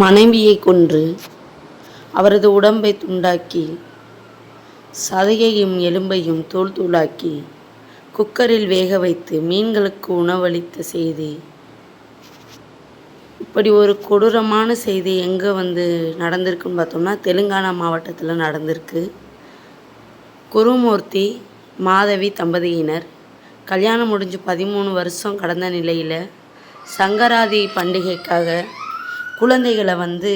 மனைவியை கொன்று அவரது உடம்பை துண்டாக்கி சதையையும் எலும்பையும் தூள் தூளாக்கி குக்கரில் வேக வைத்து மீன்களுக்கு உணவளித்த செய்தி. இப்படி ஒரு கொடூரமான செய்தி எங்கே வந்து நடந்திருக்குன்னு பார்த்தோம்னா தெலுங்கானா மாவட்டத்தில் நடந்திருக்கு. குருமூர்த்தி மாதவி தம்பதியினர் கல்யாணம் முடிஞ்சு பதிமூணு வருஷம் கடந்த நிலையில் சங்கராதி பண்டிகைக்காக குழந்தைகளை வந்து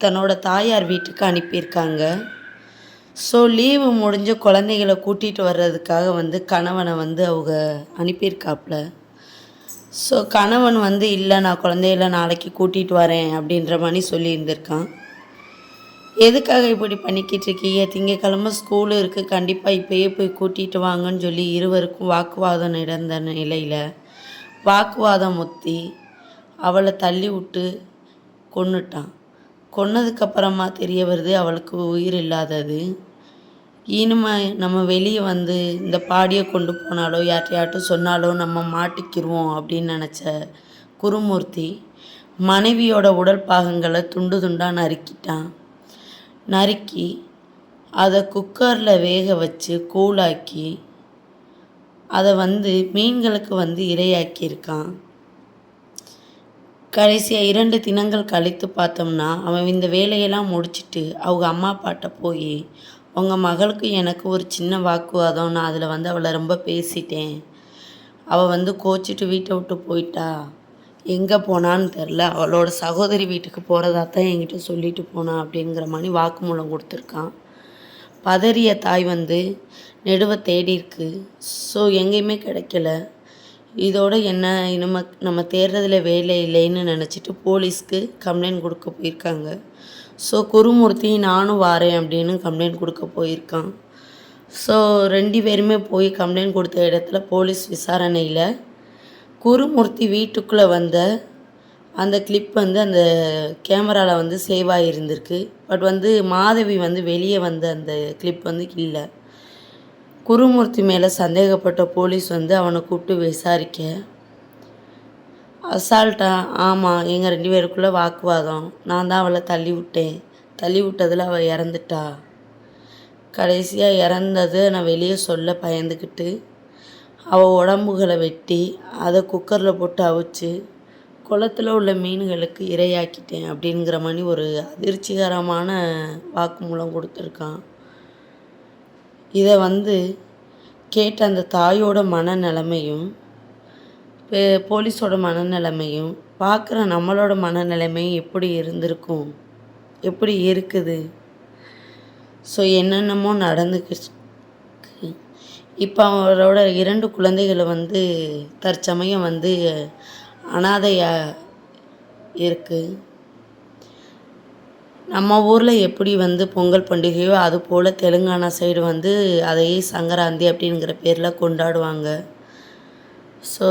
தன்னோட தாயார் வீட்டுக்கு அனுப்பியிருக்காங்க. ஸோ லீவு முடிஞ்சு குழந்தைகளை கூட்டிகிட்டு வர்றதுக்காக வந்து கணவனை வந்து அவங்க அனுப்பியிருக்காப்புல. ஸோ கணவன் வந்து இல்லை நான் குழந்தைகள நாளைக்கு கூட்டிகிட்டு வரேன் அப்படின்ற மாதிரி சொல்லியிருந்திருக்கான். எதுக்காக இப்படி பண்ணிக்கிட்டு இருக்கீங்க? திங்கக்கிழமை ஸ்கூலு இருக்குது கண்டிப்பாக இப்போயே போய் கூட்டிகிட்டு வாங்கன்னு சொல்லி இருவருக்கும் வாக்குவாதம் நடந்த நிலையில் வாக்குவாதம் முத்தி அவளை தள்ளி விட்டு கொன்னுட்டான். கொன்னதுக்கப்புறமா தெரிய வருது அவளுக்கு உயிர் இல்லாதது. இனிமே நம்ம வெளியே வந்து இந்த பாடியை கொண்டு போனாலோ யார்ட்டையாட்டும் சொன்னாலோ நம்ம மாட்டிக்கிருவோம் அப்படின்னு நினச்ச குருமூர்த்தி மனைவியோட உடல் பாகங்களை துண்டு துண்டாக நறுக்கிட்டான். நறுக்கி அதை குக்கரில் வேக வச்சு கூழாக்கி அதை வந்து மீன்களுக்கு வந்து இரையாக்கியிருக்கான். கடைசியாக இரண்டு தினங்கள் கழித்து பார்த்தோம்னா அவன் இந்த வேலையெல்லாம் முடிச்சுட்டு அவங்க அம்மா அப்பாட்ட போய் உங்கள் மகளுக்கு எனக்கு ஒரு சின்ன வாக்குவாதம் நான் அதில் வந்து அவளை ரொம்ப பேசிட்டேன். அவள் வந்து கோச்சிட்டு வீட்டை விட்டு போயிட்டா. எங்கே போனான்னு தெரில அவளோட சகோதரி வீட்டுக்கு போகிறதா தான் என்கிட்ட சொல்லிட்டு போனா அப்படிங்கிற மாதிரி வாக்குமூலம் கொடுத்துருக்கான். பதறிய தாய் வந்து நெடுவை தேடி இருக்கு. ஸோ எங்கேயுமே கிடைக்கல. இதோட என்ன நம்ம நம்ம தேடுறதுல வேலை இல்லைன்னு நினச்சிட்டு போலீஸ்க்கு கம்ப்ளைண்ட் கொடுக்க போயிருக்காங்க. ஸோ குருமூர்த்தி நானும் வாரேன் அப்படின்னு கம்ப்ளைண்ட் கொடுக்க போயிருக்கான். ஸோ ரெண்டு பேருமே போய் கம்ப்ளைண்ட் கொடுத்த இடத்துல போலீஸ் விசாரணையில் குருமூர்த்தி வீட்டுக்குள்ளே வந்த அந்த கிளிப் வந்து அந்த கேமராவில் வந்து சேவ் ஆகியிருந்திருக்கு பட் வந்து மாதவி வந்து வெளியே வந்த அந்த கிளிப் வந்து இல்லை குருமூர்த்தி மேலே சந்தேகப்பட்ட போலீஸ் வந்து அவனை கூப்பிட்டு விசாரிக்க. அசால்ட்டா ஆமாம் எங்கள் ரெண்டு பேருக்குள்ளே வாக்குவாதம். நான் தான் அவளை தள்ளி விட்டேன். தள்ளி விட்டதில் அவள் இறந்துட்டா. கடைசியாக இறந்தது நான் வெளியே சொல்ல பயந்துக்கிட்டு அவள் உடம்புகளை வெட்டி அதை குக்கரில் போட்டு அவிச்சு குளத்தில் உள்ள மீன்களுக்கு இரையாக்கிட்டேன் அப்படிங்கிற மாதிரி ஒரு அதிர்ச்சிகரமான வாக்குமூலம் கொடுத்துருக்கான். இதை வந்து கேட்ட அந்த தாயோட மனநிலைமையும் போலீஸோட மனநிலைமையும் பார்க்குற நம்மளோட மனநிலைமையும் எப்படி இருந்திருக்கும்? எப்படி இருக்குது? ஸோ என்னென்னமோ நடந்துக்கிச்சு. இப்போ அவரோட இரண்டு குழந்தைகளை வந்து தற்சமயம் வந்து அனாதையாக இருக்குது நம்ம ஊரில் எப்படி வந்து பொங்கல் பண்டிகையோ அது போல் தெலுங்கானா சைடு வந்து அதையே சங்கராந்தி அப்படிங்கிற பேரில் கொண்டாடுவாங்க. ஸோ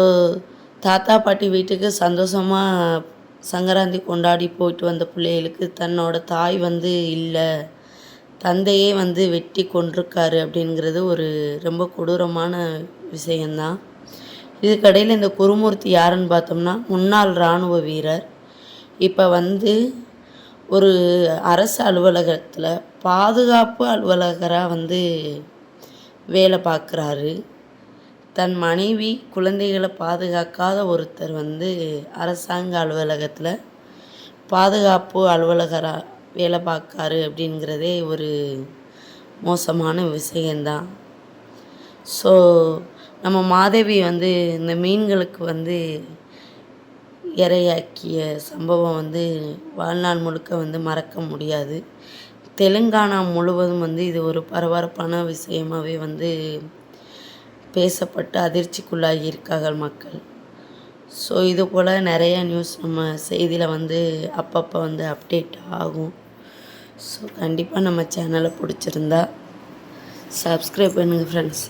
தாத்தா பாட்டி வீட்டுக்கு சந்தோஷமாக சங்கராந்தி கொண்டாடி போயிட்டு வந்த பிள்ளைகளுக்கு தன்னோட தாய் வந்து இல்லை. தந்தையே வந்து வெட்டி கொண்டிருக்காரு அப்படிங்கிறது ஒரு ரொம்ப கொடூரமான விஷயந்தான் இதுக்கடையில் இந்த குருமூர்த்தி யாருன்னு பார்த்தோம்னா முன்னாள் இராணுவ வீரர். இப்போ வந்து ஒரு அரசு அலுவலகத்தில் பாதுகாப்பு அலுவலகராக வந்து வேலை பார்க்குறாரு தன் மனைவி குழந்தைகளை பாதுகாக்காத ஒருத்தர் வந்து அரசாங்க அலுவலகத்தில் பாதுகாப்பு அலுவலகராக வேலை பார்க்காரு அப்படிங்கிறதே ஒரு மோசமான விஷயந்தான் ஸோ நம்ம மாதவி வந்து இந்த மீன்களுக்கு வந்து இரையாக்கிய சம்பவம் வந்து வாழ்நாள் முழுக்க வந்து மறக்க முடியாது. தெலுங்கானா முழுவதும் வந்து இது ஒரு பரபரப்பான விஷயமாகவே வந்து பேசப்பட்டு அதிர்ச்சிக்குள்ளாகி இருக்கார்கள் மக்கள். ஸோ இது போல் நிறைய நியூஸ் நம்ம செய்தியில் வந்து அப்பப்போ வந்து அப்டேட் ஆகும். ஸோ கண்டிப்பாக நம்ம சேனலை பிடிச்சிருந்தா சப்ஸ்கிரைப் பண்ணுங்கள் ஃப்ரெண்ட்ஸ்